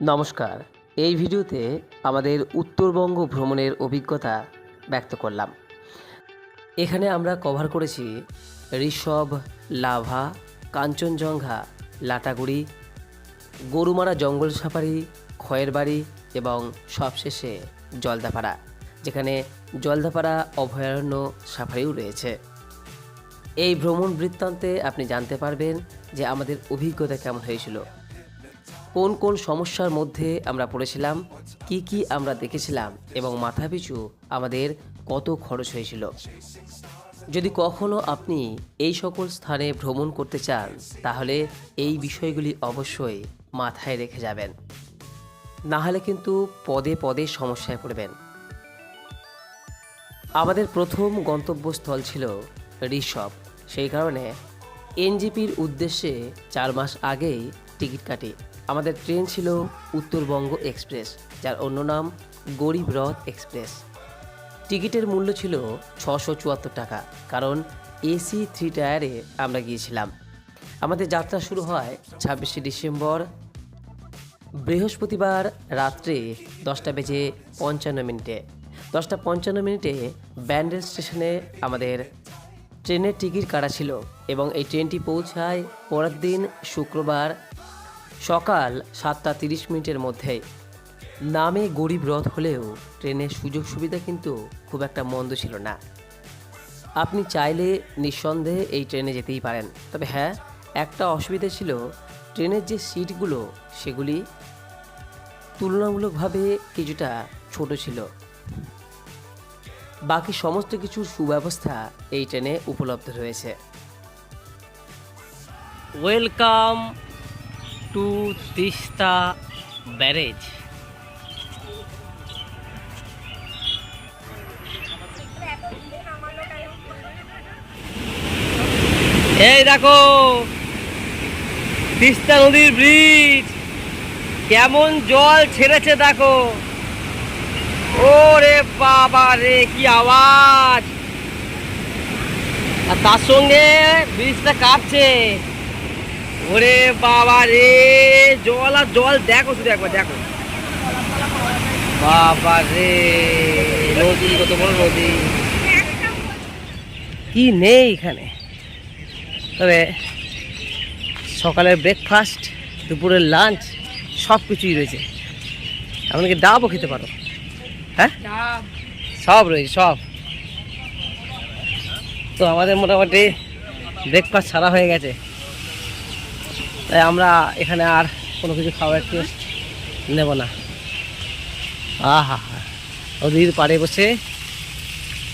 নমস্কার। এই ভিডিওতে আমাদের উত্তরবঙ্গ ভ্রমণের অভিজ্ঞতা ব্যক্ত করলাম। এখানে আমরা কভার করেছি ঋষভ, লাভা, কাঞ্চনজঙ্ঘা, লাটাগুড়ি, গরুমারা জঙ্গল সাফারি খয়ের বাড়ি এবং সবশেষে জলদাপাড়া, যেখানে জলদাপাড়া অভয়ারণ্য সাফারিও রয়েছে। এই ভ্রমণ বৃত্তান্তে আপনি জানতে পারবেন যে আমাদের অভিজ্ঞতা কেমন হয়েছিল। কোন কোন সমস্যার মধ্যে আমরা পড়েছিলাম, কি কি আমরা দেখেছিলাম এবং মাথাপিছু আমাদের কত খরচ হয়েছিল। যদি কখনো আপনি এই সকল স্থানে ভ্রমণ করতে চান, তাহলে এই বিষয়গুলি অবশ্যই মাথায় রেখে যাবেন। না হলে কিন্তু পদে পদে সমস্যায় পড়বেন। আমাদের প্রথম গন্তব্যস্থল ছিল ঋষভ। সেই কারণে এনজিপির উদ্দেশ্যে চার মাস আগেই টিকিট কাটি। আমাদের ট্রেন ছিল উত্তরবঙ্গ এক্সপ্রেস, যার অন্য নাম গরিব রথ এক্সপ্রেস। টিকিটের মূল্য ছিল ছশো চুয়াত্তর টাকা, কারণ এসি থ্রি টায়ারে আমরা গিয়েছিলাম। আমাদের যাত্রা শুরু হয় ছাব্বিশে ডিসেম্বর, বৃহস্পতিবার রাত্রে দশটা বেজে পঞ্চান্ন মিনিটে। দশটা পঞ্চান্ন মিনিটে ব্যান্ডেল স্টেশনে আমাদের ট্রেনের টিকিট কাটা ছিল এবং এই ট্রেনটি পৌঁছায় পরের দিন শুক্রবার সকাল সাতটা তিরিশ মিনিটের মধ্যে। নামে গরিব রথ হলেও ট্রেনের সুযোগ সুবিধা কিন্তু খুব একটা মন্দ ছিল না। আপনি চাইলে নিঃসন্দেহে এই ট্রেনে যেতেই পারেন। তবে হ্যাঁ একটা অসুবিধা ছিল, ট্রেনের যে সিটগুলো, সেগুলি তুলনামূলকভাবে কিছুটা ছোট ছিল। বাকি সমস্ত কিছুর সুব্যবস্থা এই ট্রেনে উপলব্ধ রয়েছে। Welcome to Teesta barrage. এই দেখো, তিস্তা নদীর ব্রিজ কেমন জল ছেড়েছে দেখো। ওরে বাবা রে, কি আওয়াজ। আর তার সঙ্গে ব্রিজটা কাঁপছে। ওরে বাবা রে জল আর জল দেখো শুধু একবার দেখো। বাবা রে নদী কত বড় নদী। কি নেই এখানে? তবে সকালের ব্রেকফাস্ট দুপুরের লাঞ্চ সব কিছুই রয়েছে। এমনকি ডাবও খেতে পারো। হ্যাঁ? সব রয়েছে সব। তো আমাদের মোটামুটি ব্রেকফাস্ট সারা হয়ে গেছে। তাই আমরা এখানে আর কোনো কিছু খাবার টেস্ট নেব না। আহা, নদীর পাড়ে বসে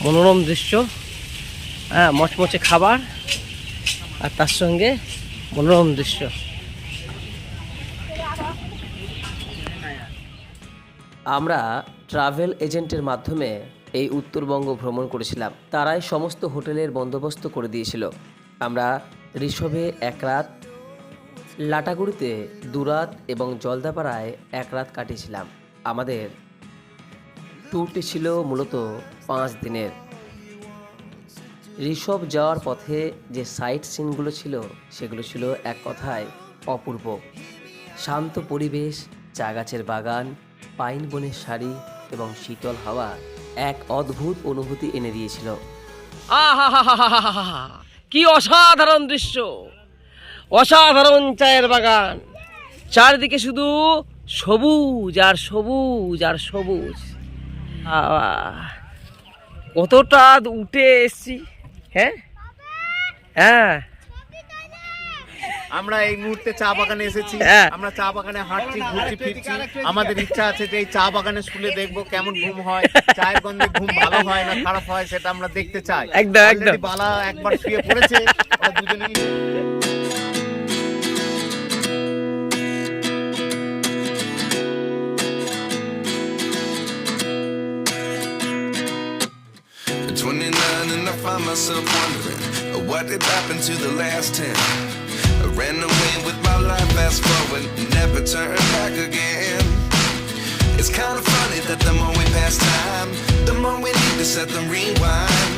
মনোরম দৃশ্য হ্যাঁ মচমচে খাবার আর তার সঙ্গে মনোরম দৃশ্য। আমরা ট্রাভেল এজেন্টের মাধ্যমে এই উত্তরবঙ্গ ভ্রমণ করেছিলাম। তারাই সমস্ত হোটেলের বন্দোবস্ত করে দিয়েছিল। আমরা ঋষভে এক রাত লাটাগুড়িতে দুরাত এবং জলদাপাড়ায় এক রাত কাটিয়েছিলাম। আমাদের ট্যুরটি ছিল মূলত পাঁচ দিনের। ঋষভ যাওয়ার পথে যে সাইট সিনগুলো ছিল, সেগুলো ছিল এক কথায় অপূর্ব। শান্ত পরিবেশ, চা গাছের বাগান, পাইন বনের শাড়ি এবং শীতল হাওয়া এক অদ্ভুত অনুভূতি এনে দিয়েছিল। আহা কি অসাধারণ দৃশ্য! অসাধারণ চায়ের বাগান। চারদিকে শুধু সবুজ আর সবুজ আর সবুজ। কতটা উঠে এসছি হ্যাঁ? হ্যাঁ। আমরা এই মুহূর্তে চা বাগানে এসেছি। হ্যাঁ। আমরা চা বাগানে হাঁটছি ঘুরছি ফিরছি। আমাদের ইচ্ছা আছে যে এই চা বাগানে শুলে দেখব কেমন ঘুম হয় চায়ের গন্ধে ঘুম ভালো হয় না খারাপ হয় সেটা আমরা দেখতে চাই। একদম, একদম। বালা একবার শুয়ে পড়েছে ওরা what did happen to the last 10. I ran away with my life, fast forward, never turn back again. It's kind of funny that the more we pass time, the more we need to set them rewind.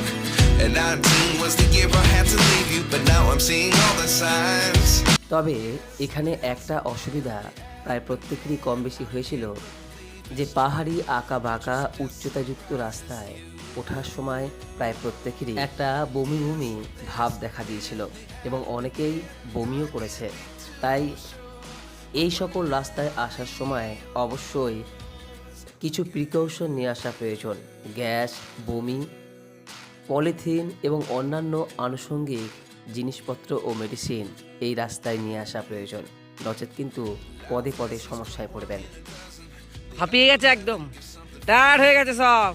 And 19 was the year I had to leave you, but now I'm seeing all the signs. তবে এখানে একটা অসুবিধা প্রায় প্রত্যেকেরই কম বেশি হয়েছিল যে পাহাড়ি আঁকা বাঁকা উচ্চতাযুক্ত রাস্তায় ওঠার সময় প্রায় প্রত্যেকেরই একটা বমি বমি ভাব দেখা দিয়েছিল এবং অনেকেই বমিও করেছে। তাই এই সকল রাস্তায় আসার সময় অবশ্যই কিছু প্রিকশন নিয়ে আসা প্রয়োজন। গ্যাস, বমি, পলিথিন এবং অন্যান্য আনুষঙ্গিক জিনিসপত্র ও মেডিসিন এই রাস্তায় নিয়ে আসা প্রয়োজন। নচেত কিন্তু পদে পদে সমস্যায় পড়বেন। হাঁপিয়ে গেছে একদম। টায়ার্ড হয়ে গেছে সব।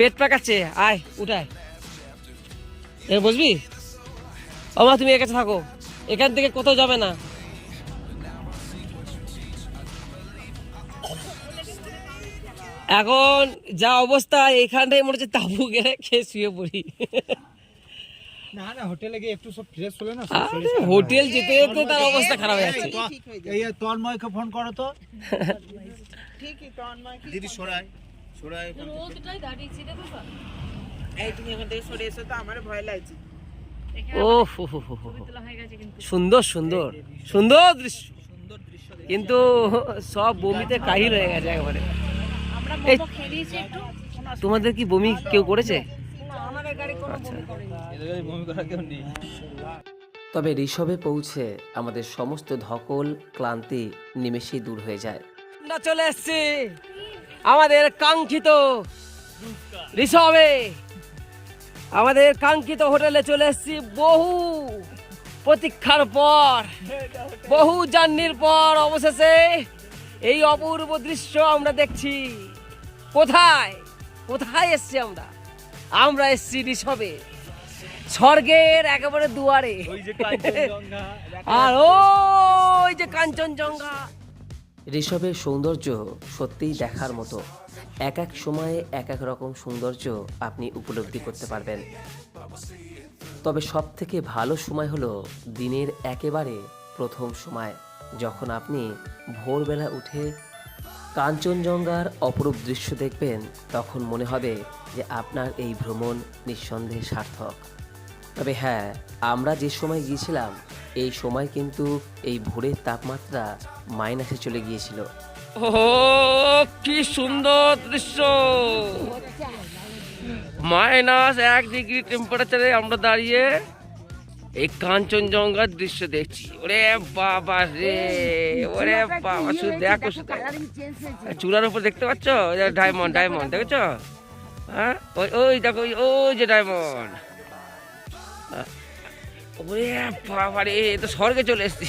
পেট পাকাচ্ছে আয় উঠায়। এ বুঝবি? বাবা তুমি এর কাছে থাকো। এখান থেকে কোথাও যাবে না। এখন যা অবস্থা এইখানটাই মনে হচ্ছে তাবু গেলে খেয়ে শুয়ে পড়ি। না না হোটেলে গিয়ে একটু সব ফ্রেশ হলে না হোটেল যেতে যেতে তার অবস্থা খারাপ হয়ে যাচ্ছে। এই তন্ময়কে ফোন করো তো। দিদি সরাই সরাই এই তুমি এখান থেকে সরে এসো তো আমার ভয় লাগছে। ও হো হো হো হো। সুন্দর সুন্দর সুন্দর দৃশ্য। কিন্তু সব বমিতে কাহিল হয়ে গেছে একেবারে। তোমাদের কি বমি কেউ করেছে? আচ্ছা। তবে ঋষভে পৌঁছে আমাদের সমস্ত ধকল ক্লান্তি নিমেষেই দূর হয়ে যায়। আমরা চলে এসছি। আমাদের কাঙ্ক্ষিত রিসবে আমাদের কাঙ্ক্ষিত হোটেলে চলে এসেছি বহু প্রতীক্ষার পর বহু জার্নির পর অবশেষে এই অপূর্ব দৃশ্য আমরা দেখছি। কোথায়? কোথায় এসছি আমরা? আমরা এসছি ঋষবে স্বর্গের একেবারে দুয়ারে। আর ওই যে কাঞ্চনজঙ্ঘা। ঋষভের সৌন্দর্য সত্যিই দেখার মতো। এক এক সময়ে এক এক রকম সৌন্দর্য আপনি উপলব্ধি করতে পারবেন। তবে সব থেকে ভালো সময় হলো দিনের একেবারে প্রথম সময়, যখন আপনি ভোরবেলা উঠে কাঞ্চনজঙ্ঘার অপরূপ দৃশ্য দেখবেন, তখন মনে হবে যে আপনার এই ভ্রমণ নিঃসন্দেহে সার্থক। তবে হ্যাঁ আমরা যে সময় গিয়েছিলাম, এই সময় কিন্তু এই ভোরের তাপমাত্রা মাইনাসে চলে গিয়েছিল। ও কি সুন্দর দৃশ্য! মাইনাস এক ডিগ্রি টেম্পারেচারে আমরা দাঁড়িয়ে এই কাঞ্চনজঙ্ঘার দৃশ্য দেখছি। ওরে বাবা রে, ওরে বাবা, শুধু দেখো, শুধু চূড়ার উপর দেখতে পাচ্ছ? ডায়মন্ড ডায়মন্ড দেখেছ? হ্যাঁ? ওই ওই দেখো, ওই যে ডায়মন্ড ওরে বাবা রে এ তো স্বর্গে চলে এসছি।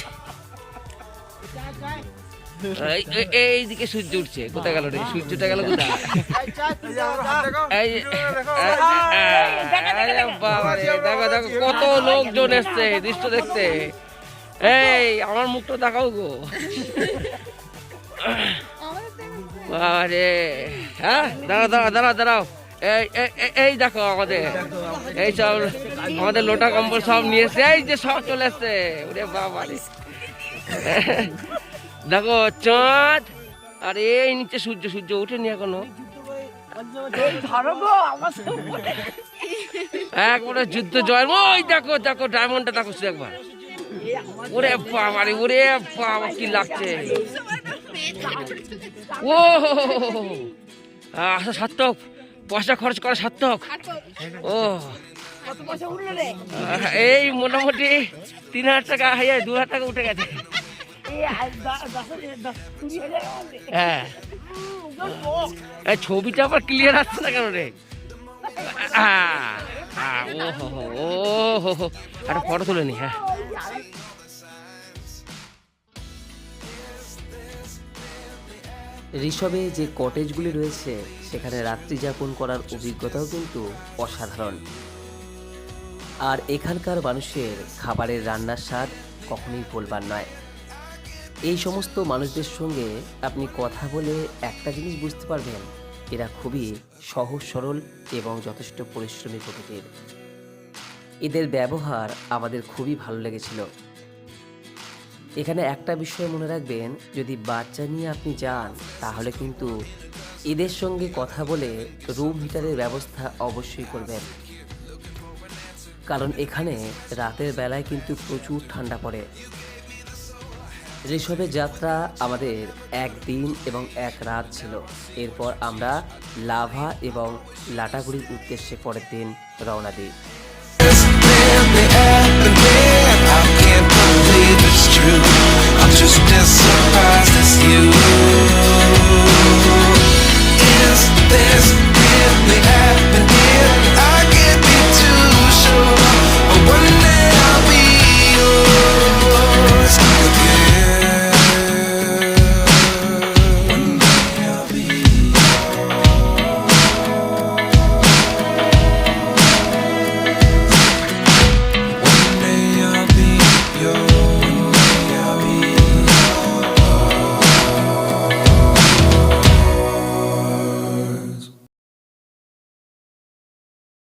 এই- এই- এইদিকে সূর্য উঠছে কোথায় গেল রে? সূর্যটা গেল কোথায়? দেখো দেখো কত লোকজন এসছে দৃশ্য দেখতে। এই আমার মুখটা দেখাও গো। বাবা রে হ্যাঁ দাঁড়াও দাঁড়াও দাঁড়াও দাঁড়াও। এই- এই দেখো আমাদের। এই সব আমাদের লোটা কম্বল সব নিয়ে এসছে এই যে সব চলে এসছে। ওরে বাবা দেখো চাঁদ আর, এই নিচে সূর্য সূর্য উঠেনি এখনও। একবারে যুদ্ধ জয়। ওই দেখো দেখো ডায়মন্ডটা দেখো শুধু একবার। ওরে বাবা রে, ওরে বাবা, কি লাগছে। ও আচ্ছা সার্থক। পয়সা খরচ করা সার্থক। ও। এই মোটামুটি তিন হাজার টাকা হ্যাঁ দু হাজার টাকা উঠে গেছে। হ্যাঁ। ছবিটা আবার ক্লিয়ার আসছে না কেন রে? ও হো হো, ও হো হো। একটা ফটো তুলে নি হ্যাঁ। ঋষভে যে কটেজগুলি রয়েছে সেখানে রাত্রি যাপন করার অভিজ্ঞতাও কিন্তু অসাধারণ। আর এখানকার মানুষের খাবারের রান্নার স্বাদ কখনোই ভুলবার নয়। এই সমস্ত মানুষদের সঙ্গে আপনি কথা বলে একটা জিনিস বুঝতে পারবেন, এরা খুবই সহজ, সরল এবং যথেষ্ট পরিশ্রমী প্রকৃতির। এদের ব্যবহার আমাদের খুবই ভালো লেগেছিল। এখানে একটা বিষয় মনে রাখবেন, যদি বাচ্চা নিয়ে আপনি যান, তাহলে কিন্তু এদের সঙ্গে কথা বলে রুম হিটারের ব্যবস্থা অবশ্যই করবেন। কারণ এখানে রাতের বেলায় কিন্তু প্রচুর ঠান্ডা পড়ে। ঋষভের যাত্রা আমাদের একদিন এবং এক রাত ছিল। এরপর আমরা লাভা এবং লাটাগুড়ির উদ্দেশ্যে পরের দিন রওনা দিই।